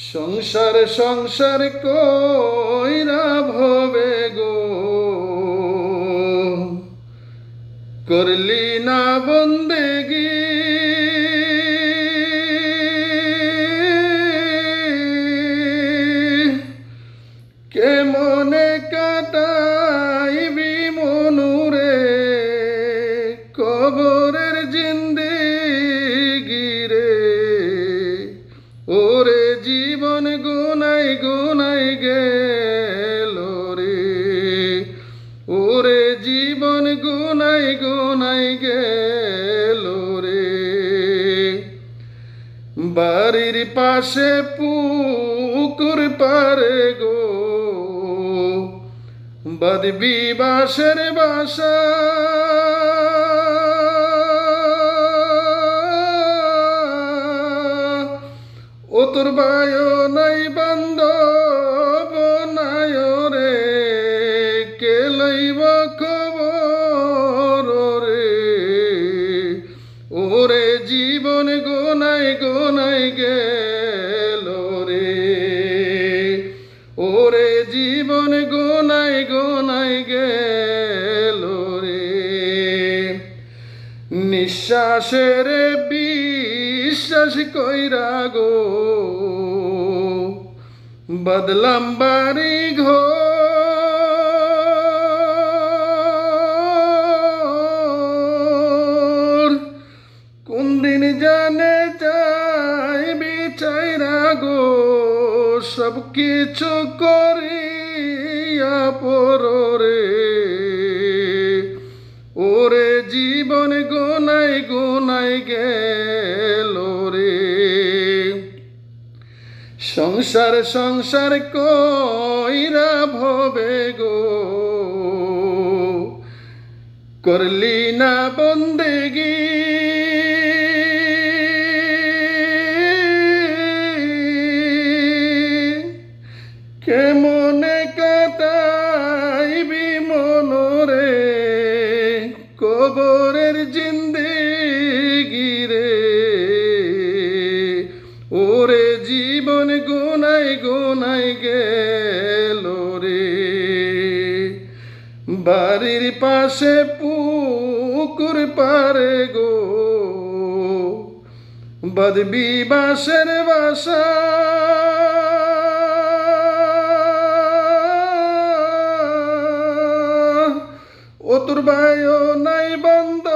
সংসার সংসার কইরা ভবে গো। করলি না বন্দেগি। কে মনে কাটাইবি মনুরে? কবরের জিন্দেগি গুনাই গেল রে। ওরে জীবন গুনাই গুনাই গেল রে। বাড়ির পাশে পুকুর পারে গো। বাদবি বাসের বাসা তোর নাই বান্ধব নাই রে। কে লইব খবর রে? ওরে জীবন গোনাই গোনাই গেল রে। ওরে জীবন গোনাই গোনাই গেল রে। নিঃশ্বাসের বিশ্বাস কইরা গো, বদলাম বাড়ি ঘর। কোন জানে চাই বিচাইরা গো, সব কিছু করিয়া পরে ওরে জীবন গোনাই গোনাই গেল সংসার সংসার কইরা ভবে গো। করলি না বন্দেগি। কেমনে কাটাইবি মনরে? কবরের জিন্দেগি জীবন গোনাই গোনাই গেল রে। বাড়ির পাশে পুকুর পারে গো। বদবি বাসের বাসা। ও তোর বায়ো নাই বন্ধ